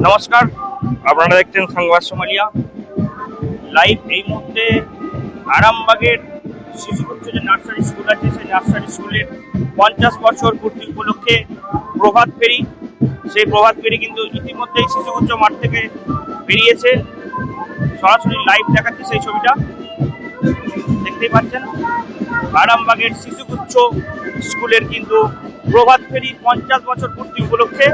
নমস্কার, আপনারা দেখছেন সংবাদ সোমালিয়া। লাইভ এই মুহূর্তে আরামবাগের শিশুগুচ্ছ যে নার্সারি স্কুল আছে, সেই নার্সারি স্কুলের পঞ্চাশ বছর পূর্তি উপলক্ষে প্রভাত ফেরি। সেই প্রভাত ফেরি কিন্তু ইতিমধ্যেই শিশুগুচ্ছ মাঠ থেকে বেরিয়েছে। সরাসরি লাইভ দেখাচ্ছে সেই ছবিটা। দেখতেই পাচ্ছেন, আরামবাগের শিশুগুচ্ছ স্কুলের কিন্তু প্রভাত ফেরি পঞ্চাশ বছর পূর্তি উপলক্ষে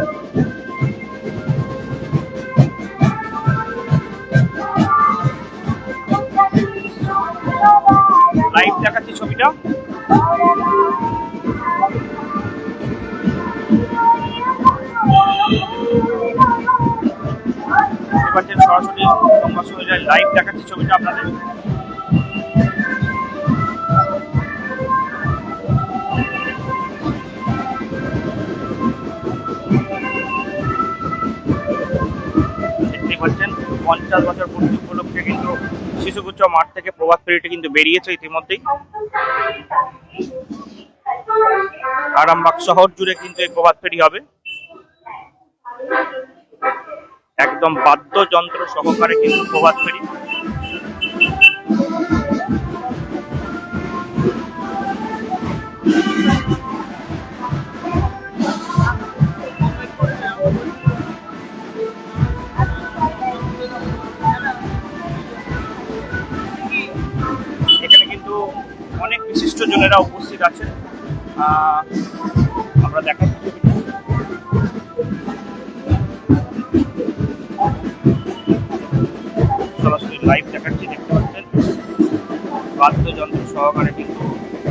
পাচ্ছেন সরাসরি সংবাদ লাইভ দেখাচ্ছি ছবিটা আপনাদের। পঞ্চাশ বছর পূর্তি উপলক্ষে কিন্তু শিশুগুচ্ছ মাঠ থেকে প্রভাত ফেরিটা কিন্তু বেরিয়েছে ইতিমধ্যেই। আরামবাগ শহর জুড়ে কিন্তু এই প্রভাত ফেরি হবে। একদম বাদ্যযন্ত্র সহকারে কিন্তু প্রভাত ফেরি বিশিষ্ট জনেরা উপস্থিত আছেন। আমরা দেখাচ্ছি সরাসরি লাইভ দেখাচ্ছি, দেখতে পাচ্ছেন। বাদ্যযন্ত্র সহকারে কিন্তু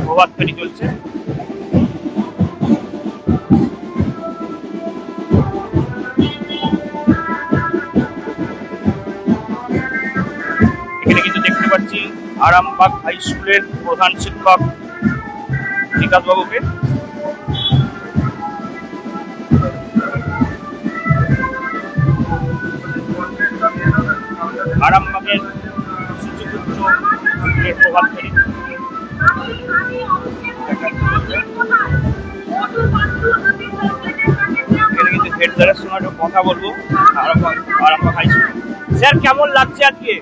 প্রভাত চলছে। এখানে কিন্তু দেখতে পাচ্ছি আরামবাগ হাই স্কুলের প্রধান শিক্ষক একটু কথা বলব। আরামবাগ স্যার কেমন লাগছে আজকে?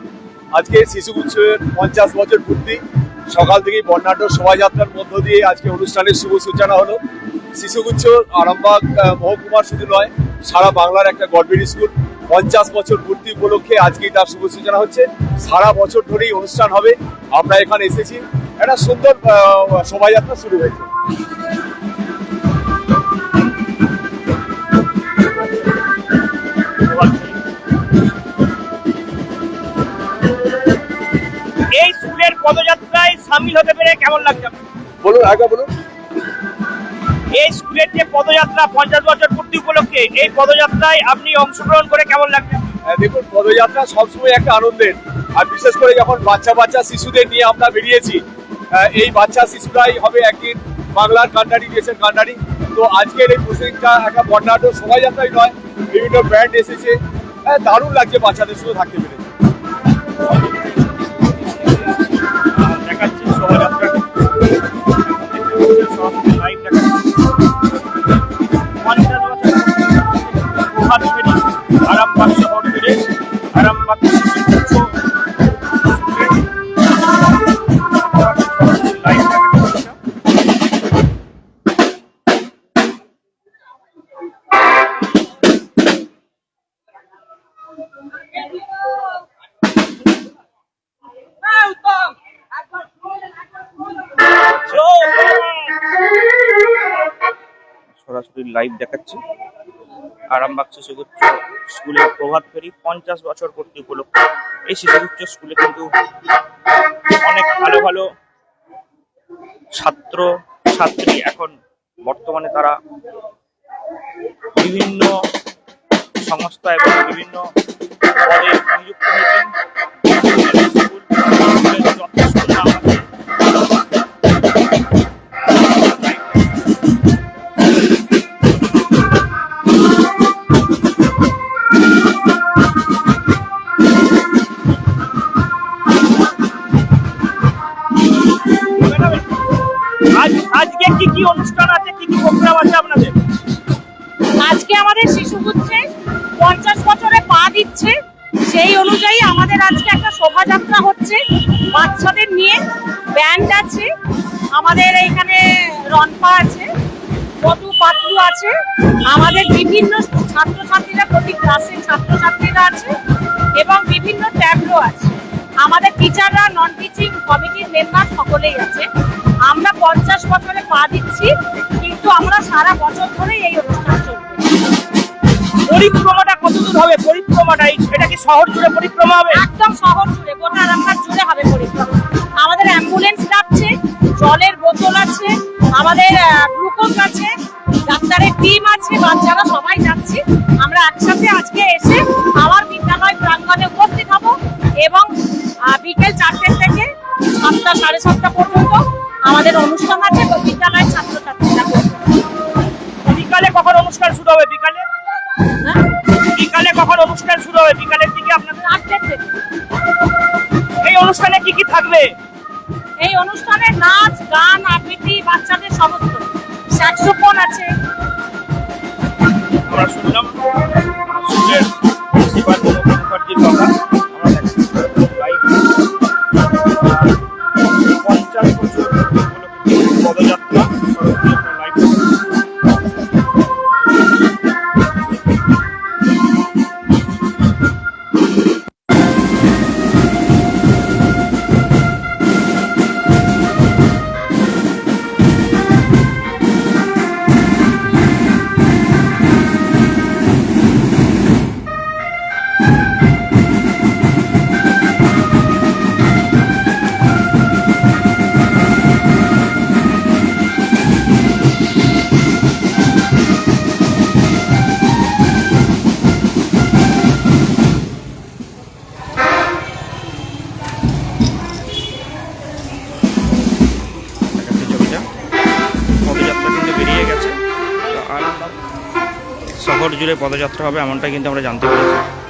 আজকে শিশুগুচ্ছের পঞ্চাশ বছর পূর্তি। সকাল থেকেই বর্ণাঢ্য শোভাযাত্রার মধ্য দিয়ে আজকে অনুষ্ঠানের শুভ সূচনা হলো। শিশুগুচ্ছ আরামবাগ মহকুমার শুধু নয়, সারা বাংলার একটা গর্বের স্কুল, পঞ্চাশ বছর পূর্তি উপলক্ষে আজকেই তার শুভ সূচনা হচ্ছে। সারা বছর ধরেই অনুষ্ঠান হবে। আমরা এখানে এসেছি। একটা সুন্দর শোভাযাত্রা শুরু হয়েছে। এই স্কুলের পদযাত্রায় সামিল হতে পেরে কেমন লাগছে বলুন আগে বলুন। এই স্কুলের যে পদযাত্রা পঞ্চাশ বছর পূর্তি উপলক্ষে এই পদযাত্রায় আপনি অংশগ্রহণ করে কেমন লাগছে? হ্যাঁ, দেখুন পদযাত্রা সবসময় একটা আনন্দের। আর বিশেষ করে যখন বাচ্চা বাচ্চা শিশুদের নিয়ে আমরা বেরিয়েছি এই বাচ্চা শিশুরাই হবে একদিন বাংলার কান্ডারি দেশের কান্ডারি। তো আজকের এই প্রসেসটা একটা বর্ণাঢ্য শোভাযাত্রাই নয় বিভিন্ন ব্র্যান্ড এসেছে। আহ, দারুণ লাগছে বাচ্চাদের শুধু থাকতে পেরে। লাইভ আরামবাগ শহর জুড়ে আরামবাগ লাইভ দেখাচ্ছি। আরামবাগ শিশুগুচ্ছ স্কুলের প্রভাত ফেরি, পঞ্চাশ বছর পূর্তি উপলক্ষে এই শিশুগুচ্ছ স্কুলে কিন্তু অনেক ভালো ভালো ছাত্র, ছাত্রী এখন বর্তমানে তারা বিভিন্ন সংস্থা এবং বিভিন্ন পদে নিযুক্ত হয়েছেন। যথেষ্ট নাম আজকে একটা শোভাযাত্রা হচ্ছে। বাচ্চাদের নিয়ে ব্যান্ড আছে। আমাদের এখানে রনপা আছে, মধু পাতলু আছে। আমাদের বিভিন্ন ছাত্রছাত্রীরা প্রতি ক্লাসের ছাত্রছাত্রীরা আছে এবং বিভিন্ন ট্যাবলো আছে। আমাদের টিচাররা নন টিচিং কমিটির মেম্বার সকলেই আছে। আমরা পঞ্চাশ বছরে পা দিচ্ছি, কিন্তু আমরা সারা বছর ধরেই এই অনুষ্ঠান চলবে পরিক্রমাটা কত দূর হবে? পরিক্রমাটা এটা কি শহর জুড়ে পরিক্রমা হবে? একদম শহর জুড়ে, গোটা রাস্তার জুড়ে হবে পরিক্রমা। আমাদের অ্যাম্বুলেন্স ডাকছে, জলের বোতল আছে, আমাদের গ্লুকোজ আছে, ডাক্তারের টিম আছে, বাচ্চারা সবাই যাচ্ছি। আমরা একসাথে আজকে এসে আবার বিদ্যালয় প্রাঙ্গণে উপস্থিত হব এবং বিকেল চারটে থেকে সাতটা সাড়ে সাতটা পর্যন্ত আমাদের অনুষ্ঠান আছে বিদ্যালয়ের ছাত্রছাত্রীরা থাকবে। এই অনুষ্ঠানে নাচ গান আবৃত্তি বাচ্চাদের সমস্ত স্যাক্সোফোন আছে। আমরা শুনলাম। জুড়ে পদযাত্রা হবে এমনটা কিন্তু আমরা জানতে পেরেছি।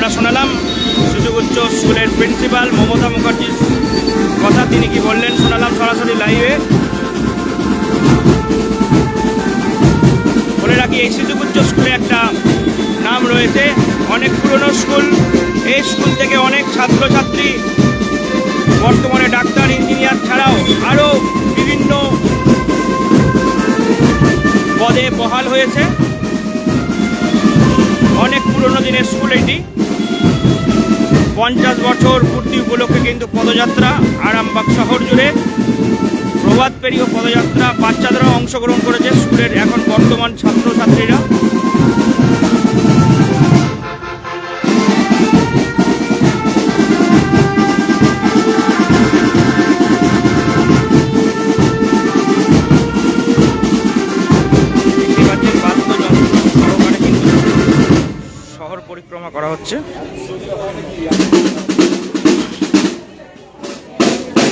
আমরা শোনালাম, সুযোগ উচ্চ স্কুলের প্রিন্সিপাল মমতা মুখার্জির কথা। তিনি কি বললেন? শোনালাম সরাসরি লাইভে বলে রাখি, এই সুযোগ উচ্চ স্কুলে একটা নাম রয়েছে, অনেক পুরনো স্কুল। এই স্কুল থেকে অনেক ছাত্রছাত্রী, বর্তমানে ডাক্তার, ইঞ্জিনিয়ার ছাড়াও আরও বিভিন্ন পদে বহাল হয়েছে। অনেক পুরনো দিনের স্কুল এটি। পঞ্চাশ বছর পূর্তি উপলক্ষে কিন্তু পদযাত্রা আরামবাগ শহর জুড়ে প্রভাত পেরিয়ে পদযাত্রা বাচ্চাদেরও অংশগ্রহণ করেছে স্কুলের এখন বর্তমান ছাত্রছাত্রীরা। পরিক্রমা করা হচ্ছে।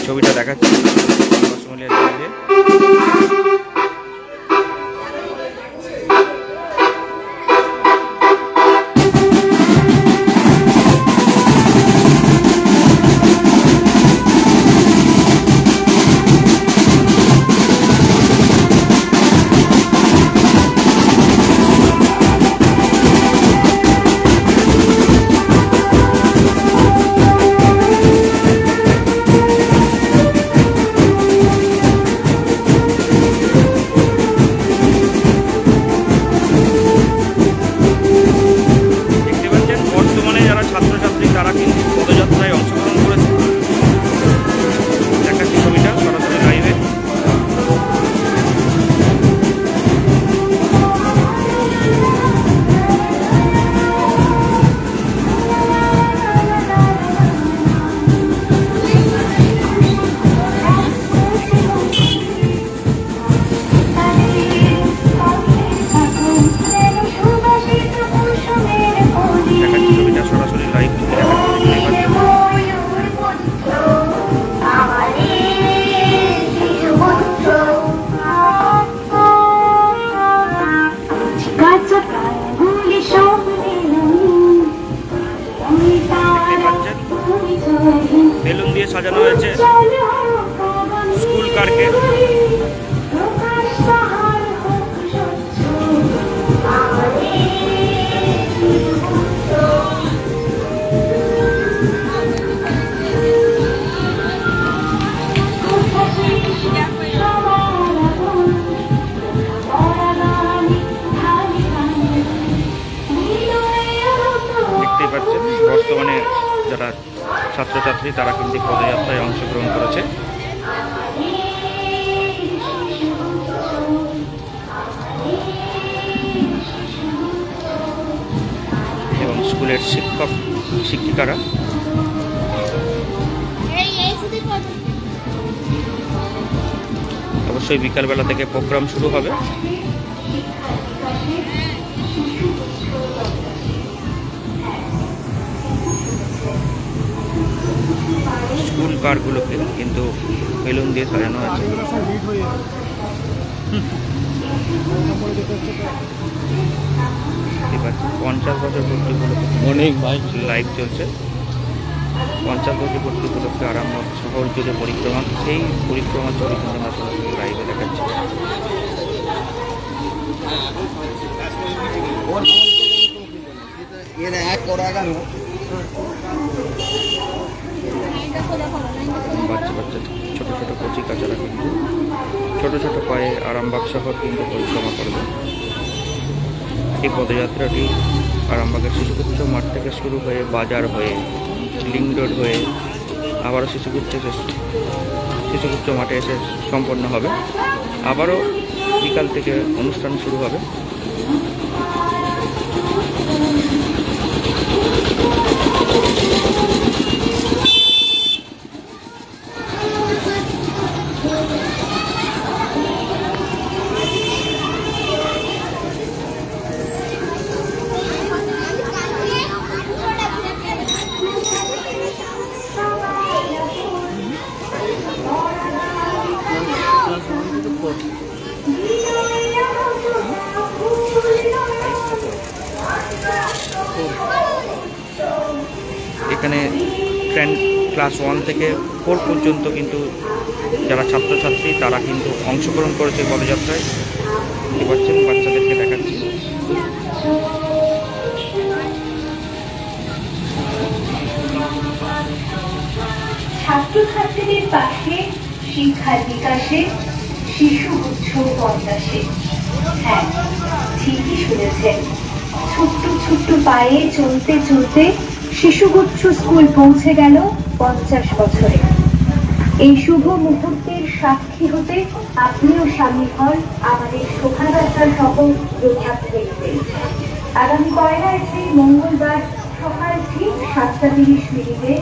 ছবিটা দেখাচ্ছি। ছাত্রছাত্রী তারা কিন্তু পদযাত্রায় অংশগ্রহণ করেছে। এবং স্কুলের শিক্ষক, শিক্ষিকারা। অবশ্যই বিকালবেলা থেকে প্রোগ্রাম শুরু হবে। কারগুলোকে কিন্তু বেলুন দিয়ে সাজানো আছে। পঞ্চাশ বছর পূর্তি উপলক্ষে অনেক ভাই। লাইভ চলছে। পঞ্চাশ বছর পূর্তি উপলক্ষে আরম্ভ শহর জুড়ে পরিক্রমা। সেই পরিক্রমার ছবি কিন্তু আমরা সরাসরি লাইভে দেখাচ্ছি। এক করাগান বাচ্চা বাচ্চা ছোটো ছোটো কচি কাচারা কিন্তু। ছোটো ছোটো পায়ে আরামবাগ শহর কিন্তু পরিক্রমা করবে এই পদযাত্রাটি আরামবাগের শিশুগুচ্ছ মাঠ থেকে শুরু হয়ে বাজার হয়ে লিং রোড হয়ে আবারও শিশুগুচ্ছ এসে শিশুগুচ্ছ মাঠে এসে সম্পন্ন হবে। আবারও বিকাল থেকে অনুষ্ঠান শুরু হবে। এখানে ট্রেন ক্লাস ওয়ান থেকে ফোর পর্যন্ত কিন্তু যারা ছাত্রছাত্রী, তারা কিন্তু অংশগ্রহণ করেছে পদযাত্রায়। দেখতে পাচ্ছেন, বাচ্চাদেরকে দেখাচ্ছি। ছাত্রছাত্রীদের পাশে শিক্ষার বিকাশে, শিশু গুচ্ছ পঞ্চাশে হ্যাঁ ঠিকই শুনেছেন। ছোট্ট পায়ে চলতে চলতে শিশুগুচ্ছ স্কুল পৌঁছে গেল পঞ্চাশ বছরে। এই শুভ মুহূর্তের সাক্ষী হতে আপনিও সামিল হন আমাদের শোভাযাত্রা সহ রথযাত্রীতে আগামী পয়লা এপ্রিল, মঙ্গলবার সকাল ঠিক সাতটা তিরিশ মিনিটে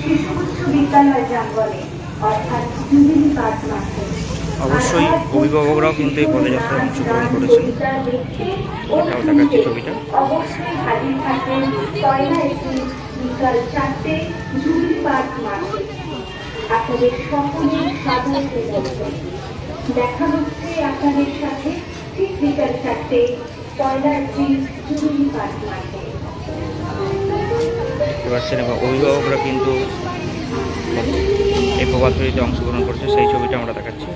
শিশুগুচ্ছ বিদ্যালয় প্রাঙ্গণে, অর্থাৎ জুবিলি পার্ক মাঠে অবশ্যই অভিভাবকরাও কিন্তু এই পদযাত্রায় অংশগ্রহণ করেছেন। এটাও দেখাচ্ছি ছবিটা। পয়লা আপনাদের সকলের সাদর অভিনন্দন। দেখা হচ্ছে আপনাদের সাথে ঠিক বিকাল চারটে জুবিলি পার্ক মাঠে। দেখতে পাচ্ছেন অভিভাবকরা কিন্তু এই প্রভাত ফেরিতে অংশগ্রহণ করছে সেই ছবিটা আমরা দেখাচ্ছি।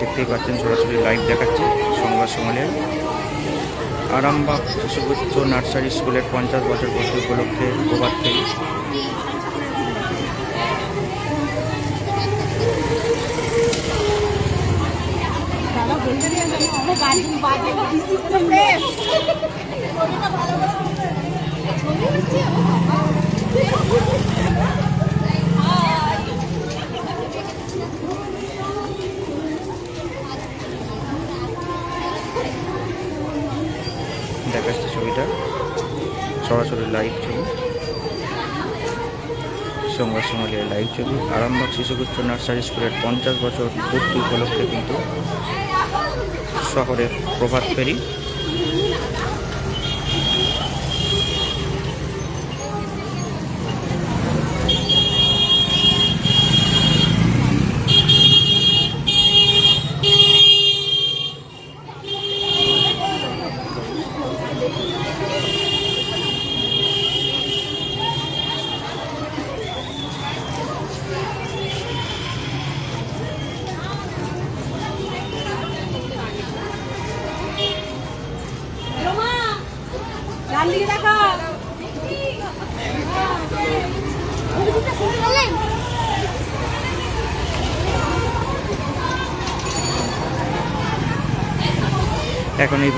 দেখতেই পাচ্ছেন সরাসরি লাইভ দেখাচ্ছে। সংবাদ সমালের আরামবাগ শিশুগুচ্ছ নার্সারি স্কুলের পঞ্চাশ বছর পূর্তি উপলক্ষে প্রভাত ফেরি দেখাচ্ছে ছবিটা সরাসরি লাইভ ছবি। সংবাদ সমাজের লাইভ ছবি। আরামবাগ শিশুগুচ্ছ নার্সারি স্কুলের পঞ্চাশ বছর পূর্তি উপলক্ষে কিন্তু শহরের প্রভাত ফেরি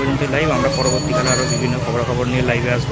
এখন এই পর্যন্ত লাইভ আমরা পরবর্তীকালে আরও বিভিন্ন খবরাখবর নিয়ে লাইভে আসব।